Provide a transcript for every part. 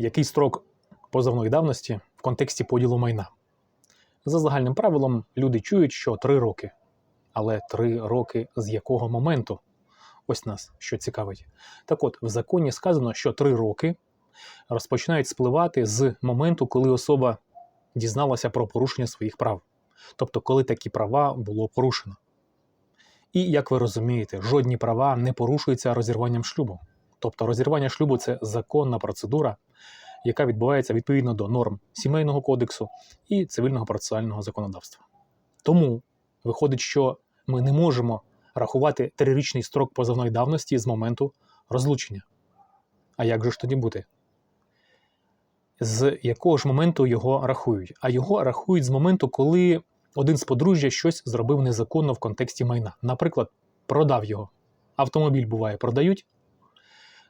Який строк позовної давності в контексті поділу майна? За загальним правилом, люди чують, що 3 роки. Але 3 роки з якого моменту? Ось нас що цікавить. Так от, в законі сказано, що 3 роки розпочинають спливати з моменту, коли особа дізналася про порушення своїх прав. Тобто, коли такі права було порушено. І, як ви розумієте, жодні права не порушуються розірванням шлюбу. Тобто розірвання шлюбу це законна процедура, яка відбувається відповідно до норм сімейного кодексу і цивільного процесуального законодавства. Тому виходить, що ми не можемо рахувати трирічний строк позовної давності з моменту розлучення. А як же ж тоді бути? З якого ж моменту його рахують? А його рахують з моменту, коли один з подружжя щось зробив незаконно в контексті майна. Наприклад, продав його. Автомобіль буває, продають,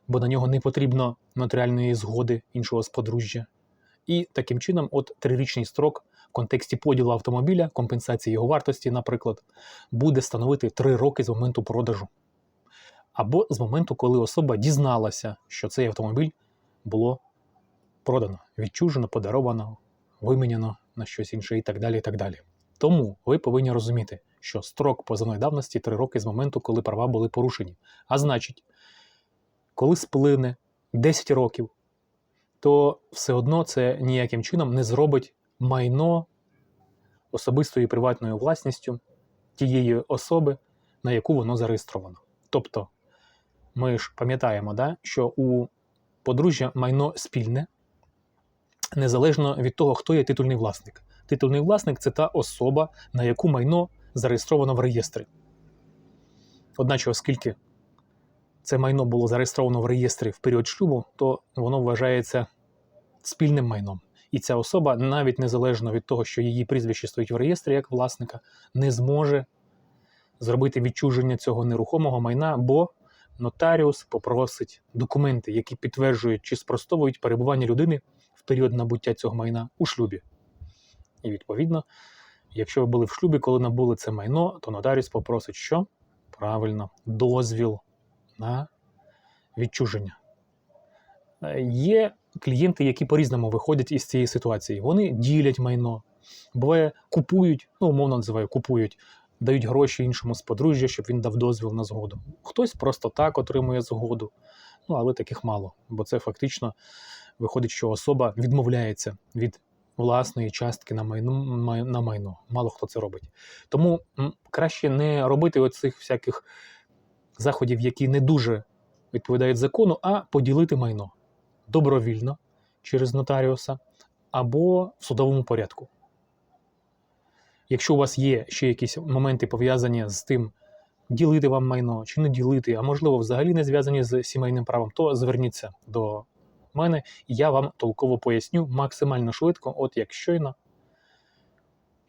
бо на нього не потрібно нотаріальної згоди іншого з подружжя. І таким чином, от трирічний строк в контексті поділу автомобіля, компенсації його вартості, наприклад, буде становити 3 роки з моменту продажу. Або з моменту, коли особа дізналася, що цей автомобіль було продано, відчужено, подаровано, виміняно на щось інше і так далі. і так далі. Тому ви повинні розуміти, що строк позовної давності 3 роки з моменту, коли права були порушені. А значить, коли сплине 10 років, то все одно це ніяким чином не зробить майно особистою приватною власністю тієї особи, на яку воно зареєстровано. Тобто, ми ж пам'ятаємо, да, що у подружжя майно спільне, незалежно від того, хто є титульний власник. Титульний власник це та особа, на яку майно зареєстровано в реєстрі. Одначе, оскільки це майно було зареєстровано в реєстрі в період шлюбу, то воно вважається спільним майном. І ця особа, навіть незалежно від того, що її прізвище стоїть в реєстрі як власника, не зможе зробити відчуження цього нерухомого майна, бо нотаріус попросить документи, які підтверджують чи спростовують перебування людини в період набуття цього майна у шлюбі. І відповідно, якщо ви були в шлюбі, коли набули це майно, то нотаріус попросить, що правильно, дозвіл на відчуження. Е, Є клієнти, які по-різному виходять із цієї ситуації. Вони ділять майно, буває, купують, ну, умовно називаю, купують, дають гроші іншому з подружжя, щоб він дав дозвіл на згоду. Хтось просто так отримує згоду, ну але таких мало, бо це фактично виходить, що особа відмовляється від власної частки на майно, май- на майно. Мало хто це робить. Тому краще не робити оцих всяких заходів, які не дуже відповідають закону, а поділити майно добровільно через нотаріуса або в судовому порядку. Якщо у вас є ще якісь моменти пов'язані з тим, ділити вам майно чи не ділити, а можливо, взагалі не зв'язані з сімейним правом, то зверніться до мене, і я вам толково поясню максимально швидко, от як щойно,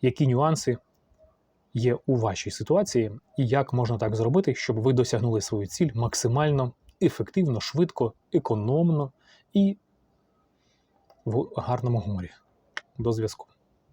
які нюанси є у вашій ситуації, і як можна так зробити, щоб ви досягнули свою ціль максимально ефективно, швидко, економно і в гарному гуморі. До зв'язку.